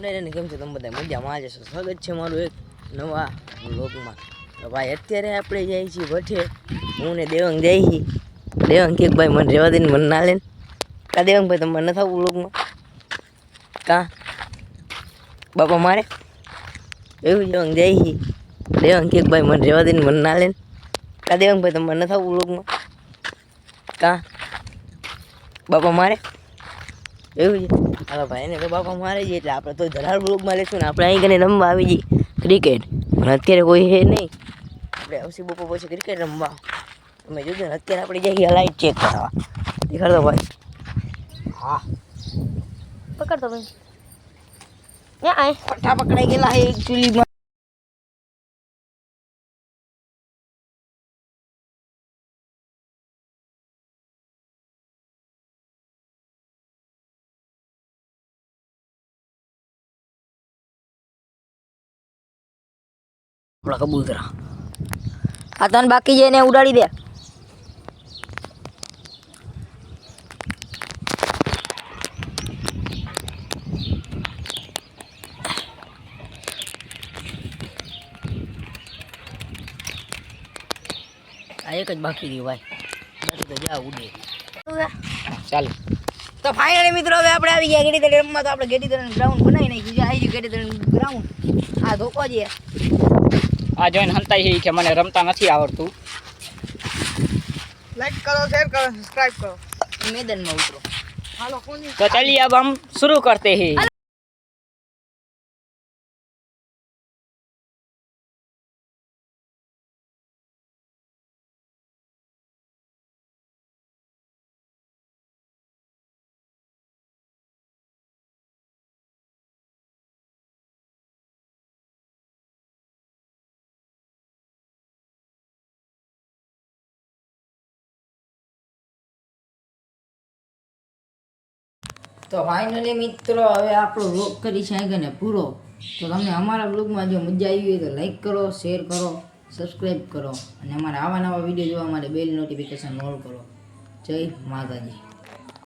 ને કેમ છે તમે બધા? મજામાં જશો સ્વાગત છે મારું એક નવા બ્લોગમાં તો ભાઈ, અત્યારે આપણે જઈએ છીએ ભઠે હું ને દેવંગ જઈ છીએ. દેવંગ કે ભાઈ, મને રહેવા દઈને મને ના લેને કા દેવંગ ભાઈ તમારે નથી આવું બ્લોગમાં કા? બાપા મારે? એવું દેવંગ જઈ છીએ. દેવંગ કે ભાઈ, મને રહેવા દઈને મને ના લેને કા દેવંગ ભાઈ તમારે નથી આવું બ્લોગમાં કા? બાપા મારે? એવું છે? હવે ભાઈ એને તો બાપા મારે જઈએ એટલે આપણે તો ધરાર ગ્રુપમાં લેશું ને આપણે અહીં કને રમવા આવી જઈએ. ક્રિકેટ. પણ અત્યારે કોઈ છે નહીં. આપણે આવશે બપોર પછી ક્રિકેટ રમવા. તમે જોજો ને અત્યારે આપણે જઈએ લાઈટ ચેક કરવા. દેખાડતો ભાઈ. હા. પકડતો ભાઈ. પઠ્ઠા પકડાઈ ગયેલા છે એકચ્યુઅલીમાં આપણા કબૂતરા આ તન બાકી જઈને ઉડાડી દે. આ એક જ બાકી રહ્યું ભાઈ. બાકી તો જા ઉડે. ચાલો. તો ફાઇનલી મિત્રો હવે આપણે આવી ગયા ગેડી રમવા તો આપણે ગેડી ગ્રાઉન્ડ બનાવી નાખી. છે આવી ગયું ગેડી ગ્રાઉન્ડ આ ધોકો છે. આ જોઈને હંતાઈ છે ઈ કે મને રમતા નથી આવડતું લાઈક કરો શેર કરો સબસ્ક્રાઇબ કરો મેદાનમાં ઉતરો હાલો કોની तो चलिए अब हम शुरू करते हैं તો ફાઇનલી મિત્રો, હવે આપણો વ્લોગ કરી છે ને પૂરો? તો તમને અમારા વ્લોગમાં જો મજા આવી હોય તો લાઈક કરો શેર કરો સબસ્ક્રાઈબ કરો અને અમારા આવા નવા વીડિયો જોવા માટે બેલ નોટિફિકેશન ઓન કરો. જય માતાજી.